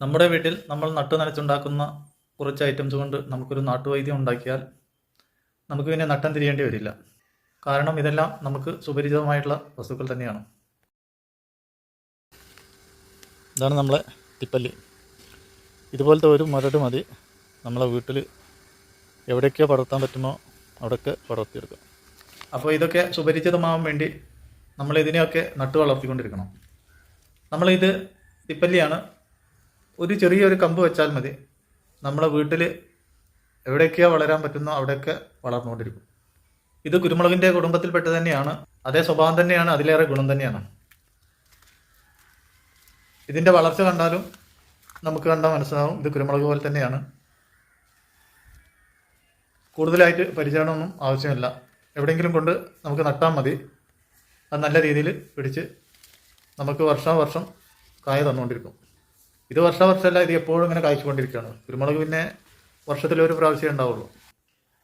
നമ്മുടെ വീട്ടിൽ നമ്മൾ നട്ടു നനച്ചുണ്ടാക്കുന്ന കുറച്ച് ഐറ്റംസ് കൊണ്ട് നമുക്കൊരു നാട്ടുവൈദ്യം ഉണ്ടാക്കിയാൽ നമുക്ക് പിന്നെ നട്ടം തിരിയേണ്ടി വരില്ല. കാരണം ഇതെല്ലാം നമുക്ക് സുപരിചിതമായിട്ടുള്ള വസ്തുക്കൾ തന്നെയാണ്. ഇതാണ് നമ്മളെ തിപ്പല്ലി. ഇതുപോലത്തെ ഒരു മരട് മതി നമ്മളെ വീട്ടിൽ എവിടെയൊക്കെ പടർത്താൻ പറ്റുമോ അവിടെയൊക്കെ പടർത്തിയെടുക്കാം. അപ്പോൾ ഇതൊക്കെ സുപരിചിതമാവാൻ വേണ്ടി നമ്മൾ ഇതിനെയൊക്കെ നട്ടു വളർത്തിക്കൊണ്ടിരിക്കണം. നമ്മളിത് തിപ്പല്ലിയാണ് ഒരു ചെറിയൊരു കമ്പ് വെച്ചാൽ മതി. നമ്മളെ വീട്ടിൽ എവിടെയൊക്കെയോ വളരാൻ പറ്റുന്നോ അവിടെയൊക്കെ വളർന്നുകൊണ്ടിരിക്കും. ഇത് കുരുമുളകിന്റെ കുടുംബത്തിൽപ്പെട്ട് തന്നെയാണ്. അതേ സ്വഭാവം തന്നെയാണ്. അതിലേറെ ഗുണം തന്നെയാണ്. ഇതിന്റെ വളർച്ച കണ്ടാലും നമുക്ക് കണ്ടാൽ മനസ്സിലാവും ഇത് കുരുമുളക് പോലെ തന്നെയാണ്. കൂടുതലായിട്ട് പരിചരണമൊന്നും ആവശ്യമില്ല. എവിടെയെങ്കിലും കൊണ്ട് നമുക്ക് നട്ടാൽ മതി. അത് നല്ല രീതിയിൽ പിടിച്ച് നമുക്ക് വർഷാവർഷം കായ തന്നുകൊണ്ടിരിക്കും. ഇത് വർഷാവർഷമല്ല ഇത് എപ്പോഴും ഇങ്ങനെ കായ്ച്ചുകൊണ്ടിരിക്കുകയാണ് കുരുമുളക് പിന്നെ വർഷത്തിൽ ഒരു പ്രാവശ്യം ഉണ്ടാവുള്ളൂ.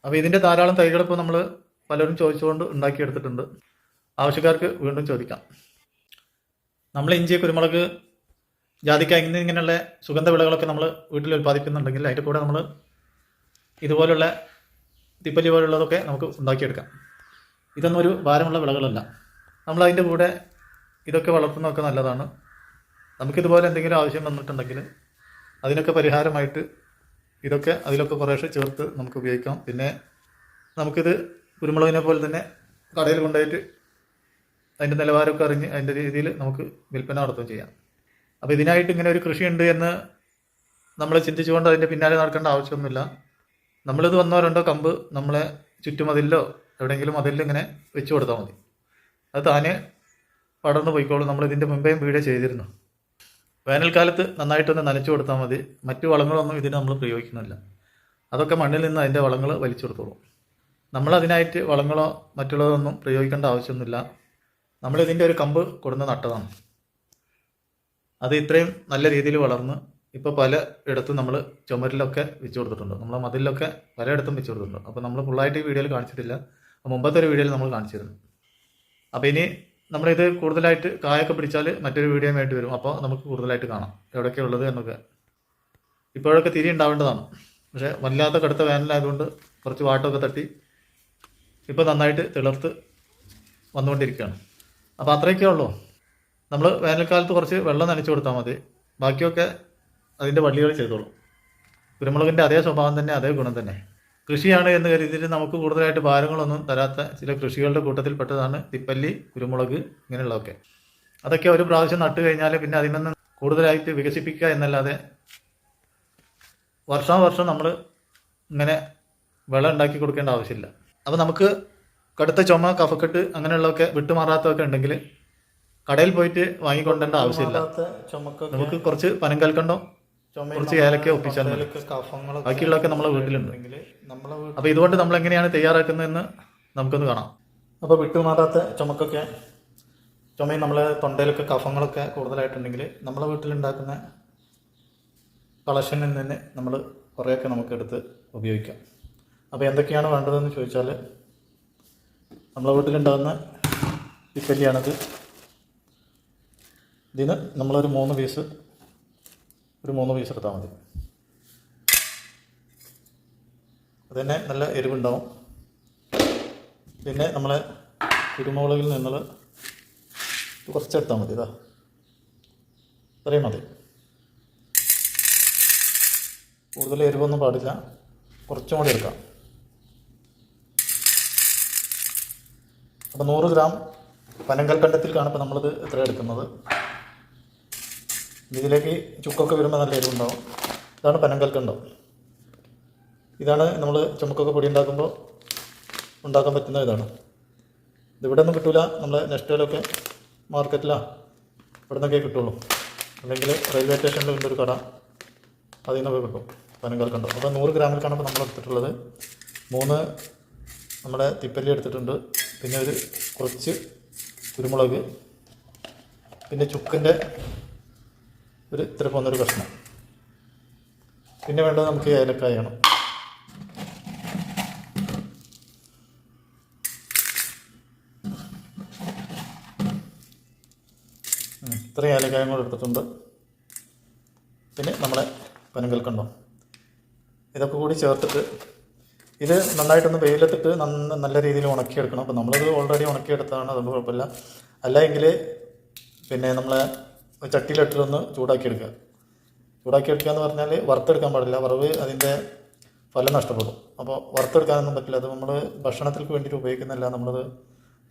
അപ്പോൾ ഇതിന്റെ ധാരാളം തൈകൾ ഇപ്പോൾ നമ്മൾ പലരും ചോദിച്ചുകൊണ്ട് ഉണ്ടാക്കിയെടുത്തിട്ടുണ്ട്. ആവശ്യക്കാർക്ക് വീണ്ടും ചോദിക്കാം. നമ്മൾ ഇഞ്ചി കുരുമുളക് ജാതിക്ക ഇങ്ങനെയുള്ള സുഗന്ധ വിളകളൊക്കെ നമ്മൾ വീട്ടിൽ ഉൽപ്പാദിപ്പിക്കുന്നുണ്ടെങ്കിൽ അതിന്റെ കൂടെ നമ്മൾ ഇതുപോലുള്ള തിപ്പല്ലി പോലുള്ളതൊക്കെ നമുക്ക് ഉണ്ടാക്കിയെടുക്കാം. ഇതൊന്നും ഒരു ഭാരമുള്ള വിളകളല്ല. നമ്മൾ അതിന്റെ കൂടെ ഇതൊക്കെ വളർത്തുന്നതൊക്കെ നല്ലതാണ്. നമുക്കിതുപോലെ എന്തെങ്കിലും ആവശ്യം വന്നിട്ടുണ്ടെങ്കിൽ അതിനൊക്കെ പരിഹാരമായിട്ട് ഇതൊക്കെ അതിലൊക്കെ കുറേശ്ശെ ചേർത്ത് നമുക്ക് ഉപയോഗിക്കാം. പിന്നെ നമുക്കിത് കുരുമുളകിനെ പോലെ തന്നെ കടയിൽ കൊണ്ടുപോയിട്ട് അതിന്റെ നിലവാരമൊക്കെ അറിഞ്ഞ് അതിന്റെ രീതിയിൽ നമുക്ക് വിൽപ്പന നടത്തുകയും ചെയ്യാം. അപ്പോൾ ഇതിനായിട്ട് ഇങ്ങനെ ഒരു കൃഷിയുണ്ട് എന്ന് നമ്മൾ ചിന്തിച്ചുകൊണ്ട് അതിന്റെ പിന്നാലെ നടക്കേണ്ട ആവശ്യമൊന്നുമില്ല. നമ്മളിത് വന്നവരുണ്ടോ രണ്ടോ കമ്പ് നമ്മളെ ചുറ്റുമതിലോ എവിടെയെങ്കിലും മതിലിൽ ഇങ്ങനെ വെച്ച് കൊടുത്താൽ മതി. അത് താനെ പടർന്നു പോയിക്കോളും. നമ്മൾ ഇതിന്റെ മുമ്പേയും വീഡിയോ ചെയ്തിരുന്നു. വേനൽക്കാലത്ത് നന്നായിട്ടൊന്ന് നനച്ചു കൊടുത്താൽ മതി. മറ്റു വളങ്ങളൊന്നും ഇതിന് നമ്മൾ പ്രയോഗിക്കുന്നില്ല. അതൊക്കെ മണ്ണിൽ നിന്ന് അതിന്റെ വളങ്ങൾ വലിച്ചു കൊടുത്തോളും. നമ്മൾ അതിനായിട്ട് വളങ്ങളോ മറ്റുള്ളതൊന്നും പ്രയോഗിക്കേണ്ട ആവശ്യമൊന്നുമില്ല. നമ്മളിതിന്റെ ഒരു കമ്പ് കൊടുന്ന് നട്ടതാണ്. അത് ഇത്രയും നല്ല രീതിയിൽ വളർന്ന് ഇപ്പോൾ പല ഇടത്തും നമ്മൾ ചുമരിലൊക്കെ വെച്ച് കൊടുത്തിട്ടുണ്ട്. നമ്മളെ മതിലൊക്കെ പലയിടത്തും വെച്ച് കൊടുത്തിട്ടുണ്ട്. അപ്പോൾ നമ്മൾ ഫുള്ളായിട്ട് ഈ വീഡിയോയിൽ കാണിച്ചിട്ടില്ല. മുമ്പത്തെ ഒരു വീഡിയോയിൽ നമ്മൾ കാണിച്ചിരുന്നു. അപ്പോൾ ഇനി നമ്മളിത് കൂടുതലായിട്ട് കായൊക്കെ പിടിച്ചാൽ മറ്റൊരു വീഡിയോ ആയിട്ട് വരും. അപ്പോൾ നമുക്ക് കൂടുതലായിട്ട് കാണാം. എവിടെയൊക്കെ ഉള്ളത് എന്നൊക്കെ. ഇപ്പോഴൊക്കെ തിരി ഉണ്ടാവേണ്ടതാണ്. പക്ഷേ വല്ലാത്ത കടുത്ത വേനലായതുകൊണ്ട് കുറച്ച് വാട്ടമൊക്കെ തട്ടി ഇപ്പോൾ നന്നായിട്ട് തിളർത്ത് വന്നുകൊണ്ടിരിക്കുകയാണ്. അപ്പോൾ അത്രയൊക്കെ ഉള്ളൂ. നമ്മൾ വേനൽക്കാലത്ത് കുറച്ച് വെള്ളം നനച്ചു കൊടുത്താൽ മതി. ബാക്കിയൊക്കെ അതിന്റെ വള്ളികൾ ചെയ്തോളും. കുരുമുളകിന്റെ അതേ സ്വഭാവം തന്നെ അതേ ഗുണം തന്നെ. കൃഷിയാണ് എന്ന് കരുതിയിട്ട് നമുക്ക് കൂടുതലായിട്ട് ഭാരങ്ങളൊന്നും തരാത്ത ചില കൃഷികളുടെ കൂട്ടത്തിൽ പെട്ടതാണ് തിപ്പല്ലി കുരുമുളക് ഇങ്ങനെയുള്ളതൊക്കെ. അതൊക്കെ ഒരു പ്രാവശ്യം നട്ടു കഴിഞ്ഞാൽ പിന്നെ അതിൽ നിന്ന് കൂടുതലായിട്ട് വികസിപ്പിക്കുക എന്നല്ലാതെ വർഷാവർഷം നമ്മൾ ഇങ്ങനെ വെള്ളം ഉണ്ടാക്കി കൊടുക്കേണ്ട ആവശ്യമില്ല. അപ്പോൾ നമുക്ക് കടുത്ത ചുമ കഫക്കെട്ട് അങ്ങനെയുള്ളതൊക്കെ വിട്ടുമാറാത്തതൊക്കെ ഉണ്ടെങ്കിൽ കടയിൽ പോയിട്ട് വാങ്ങിക്കൊണ്ടേണ്ട ആവശ്യമില്ല. നമുക്ക് കുറച്ച് പനം കൽക്കണ്ടോ കുറച്ച് ഏലക്ക ഒപ്പിച്ചാൽ മതി. ബാക്കിയുള്ളതൊക്കെ നമ്മളെ വീട്ടിലുണ്ട്. അപ്പോൾ ഇതുകൊണ്ട് നമ്മൾ എങ്ങനെയാണ് തയ്യാറാക്കുന്നതെന്ന് നമുക്കൊന്ന് കാണാം. അപ്പോൾ വിട്ടുമാറാത്ത ചുമക്കൊക്കെ ചുമയും നമ്മളെ തൊണ്ടയിലൊക്കെ കഫങ്ങളൊക്കെ കൂടുതലായിട്ടുണ്ടെങ്കിൽ നമ്മളെ വീട്ടിലുണ്ടാക്കുന്ന കളക്ഷനിൽ നിന്ന് നമ്മൾ കുറേയൊക്കെ നമുക്ക് എടുത്ത് ഉപയോഗിക്കാം. അപ്പോൾ എന്തൊക്കെയാണ് വേണ്ടതെന്ന് ചോദിച്ചാൽ നമ്മളെ വീട്ടിലുണ്ടാകുന്ന ഇപ്പല്ലിയാണിത് ഇതിന് നമ്മളൊരു മൂന്ന് പീസ് ഒരു മൂന്ന് പീസ് എടുത്താൽ മതി. അതുതന്നെ നല്ല എരിവുണ്ടാവും. പിന്നെ നമ്മൾ കുരുമുളകിൽ നിന്നുള്ള കുറച്ചെടുത്താൽ മതി ഇതാ ഇത്രയും മതി. കൂടുതൽ എരിവൊന്നും പാടില്ല. കുറച്ചും കൂടി എടുക്കാം. അപ്പോൾ നൂറ് ഗ്രാം പനങ്കൽക്കണ്ടത്തിൽ കാണുമ്പോൾ നമ്മളിത് ഇത്ര എടുക്കുന്നത്? ഇതിലേക്ക് ചുക്കൊക്കെ വരുമ്പോൾ നല്ല എരിവുണ്ടാവും. ഇതാണ് പനങ്കൽക്കണ്ടം. ഇതാണ് നമ്മൾ ചുമക്കൊക്കെ പൊടി ഉണ്ടാക്കുമ്പോൾ ഉണ്ടാക്കാൻ പറ്റുന്ന ഇതാണ്. ഇതിവിടെ ഒന്നും കിട്ടില്ല നമ്മൾ നെക്സ്റ്റിലൊക്കെ മാർക്കറ്റിലാണ് ഇവിടെ നിന്നൊക്കെ കിട്ടുള്ളൂ. അല്ലെങ്കിൽ റെയിൽവേ സ്റ്റേഷനിൽ ഉണ്ട് ഒരു കട. അതിൽ നിന്നൊക്കെ കിട്ടും പനങ്കൽക്കണ്ടം. അപ്പോൾ നൂറ് ഗ്രാമിൽ കാണുമ്പോൾ നമ്മൾ എടുത്തിട്ടുള്ളത് മൂന്ന് നമ്മുടെ തിപ്പല്ലി എടുത്തിട്ടുണ്ട്. പിന്നെ ഒരു കുറച്ച് കുരുമുളക്. പിന്നെ ചുക്കിന്റെ ഒരു ഇത്ര പോകുന്നൊരു കഷ്ണം പിന്നെ വേണ്ടത് നമുക്ക് ഏലക്കായാണ് ഇത്ര ഏലക്കായും കൂടെ എടുത്തിട്ടുണ്ട്. പിന്നെ നമ്മളെ പനങ്കൽക്കണ്ടോ ഇതൊക്കെ കൂടി ചേർത്തിട്ട് ഇത് നന്നായിട്ടൊന്ന് വെയിലെത്തിട്ട് നന്ന നല്ല രീതിയിൽ ഉണക്കിയെടുക്കണം. അപ്പോൾ നമ്മളത് ഓൾറെഡി ഉണക്കിയെടുത്തതാണ് അതുകൊണ്ട് കുഴപ്പമില്ല. അല്ല എങ്കിൽ പിന്നെ നമ്മളെ ചട്ടിയിലിട്ടിട്ടൊന്ന് ചൂടാക്കിയെടുക്കുക ചൂടാക്കിയെടുക്കുക എന്ന് പറഞ്ഞാൽ വറുത്തെടുക്കാൻ പാടില്ല. വറവ് അതിന്റെ ഫലം നഷ്ടപ്പെടും. അപ്പോൾ വറുത്തെടുക്കാനൊന്നും പറ്റില്ല. അത് നമ്മൾ ഭക്ഷണത്തിലേക്ക് വേണ്ടിയിട്ട് ഉപയോഗിക്കുന്നില്ല നമ്മളത്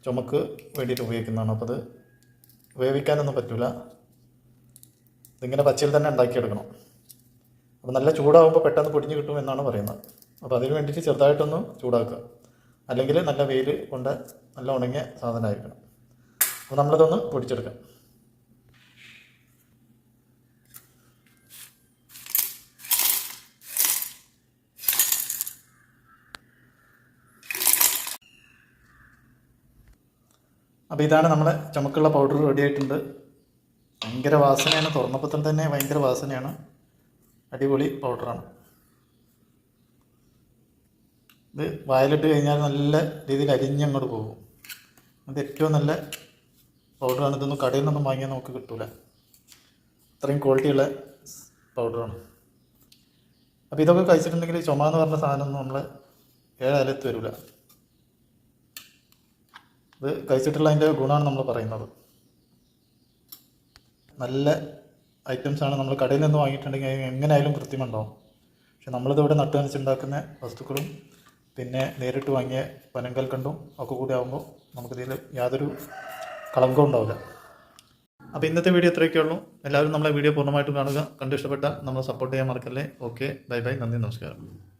ചുമക്ക് വേണ്ടിയിട്ട് ഉപയോഗിക്കുന്നതാണ്. അപ്പോൾ അത് വേവിക്കാനൊന്നും പറ്റില്ല ഇതിങ്ങനെ പച്ചയിൽ തന്നെ ഉണ്ടാക്കിയെടുക്കണം. അപ്പോൾ നല്ല ചൂടാകുമ്പോൾ പെട്ടെന്ന് പൊടിഞ്ഞ് കിട്ടും എന്നാണ് പറയുന്നത്. അപ്പോൾ അതിന് വേണ്ടിയിട്ട് ചെറുതായിട്ടൊന്ന് ചൂടാക്കുക. അല്ലെങ്കിൽ നല്ല വെയിൽ കൊണ്ട് നല്ല ഉണങ്ങിയ സാധനമായിരിക്കണം. അപ്പോൾ നമ്മളിതൊന്ന് പൊടിച്ചെടുക്കാം. അപ്പോൾ ഇതാണ് നമ്മുടെ ചുമക്കുള്ള പൗഡർ റെഡി ആയിട്ടുണ്ട്. ഭയങ്കര വാസനയാണ്. തുറന്നപ്പോൾ തന്നെ ഭയങ്കര വാസനയാണ്. അടിപൊളി പൗഡറാണ് ഇത് വായിലിട്ട് കഴിഞ്ഞാൽ നല്ല രീതിയിൽ അരിഞ്ഞങ്ങോട്ട് പോകും. അത് ഏറ്റവും നല്ല പൗഡറാണ് ഇതൊന്നും കടയിൽ നിന്നൊന്നും വാങ്ങിയാൽ നമുക്ക് കിട്ടൂല. അത്രയും ക്വാളിറ്റിയുള്ള പൗഡറാണ് അപ്പോൾ ഇതൊക്കെ കഴിച്ചിട്ടുണ്ടെങ്കിൽ ചുമ എന്ന് പറഞ്ഞ സാധനമൊന്നും നമ്മൾ ഏഴാലത്ത് വരില്ല ഇത് കഴിച്ചിട്ടുള്ള അതിന്റെ ഗുണമാണ് നമ്മൾ പറയുന്നത്. നല്ല ഐറ്റംസാണ് നമ്മൾ കടയിൽ നിന്ന് വാങ്ങിയിട്ടുണ്ടെങ്കിൽ എങ്ങനെയായാലും കൃത്യമുണ്ടാവും. പക്ഷെ നമ്മളിത് ഇവിടെ നട്ടു നനച്ചുണ്ടാക്കുന്ന വസ്തുക്കളും പിന്നെ നേരിട്ട് വാങ്ങിയ പനങ്കൽ കണ്ടും ഒക്കെ കൂടി ആകുമ്പോൾ നമുക്കിതിൽ യാതൊരു കളങ്കവും ഉണ്ടാവില്ല. അപ്പോൾ ഇന്നത്തെ വീഡിയോ ഇത്രയൊക്കെ ഉള്ളൂ. എല്ലാവരും നമ്മളെ വീഡിയോ പൂർണമായിട്ടും കാണുക. കണ്ട് ഇഷ്ടപ്പെട്ടാൽ നമ്മളെ സപ്പോർട്ട് ചെയ്യാൻ മറക്കല്ലേ? ഓക്കെ ബൈ ബൈ നന്ദി നമസ്കാരം.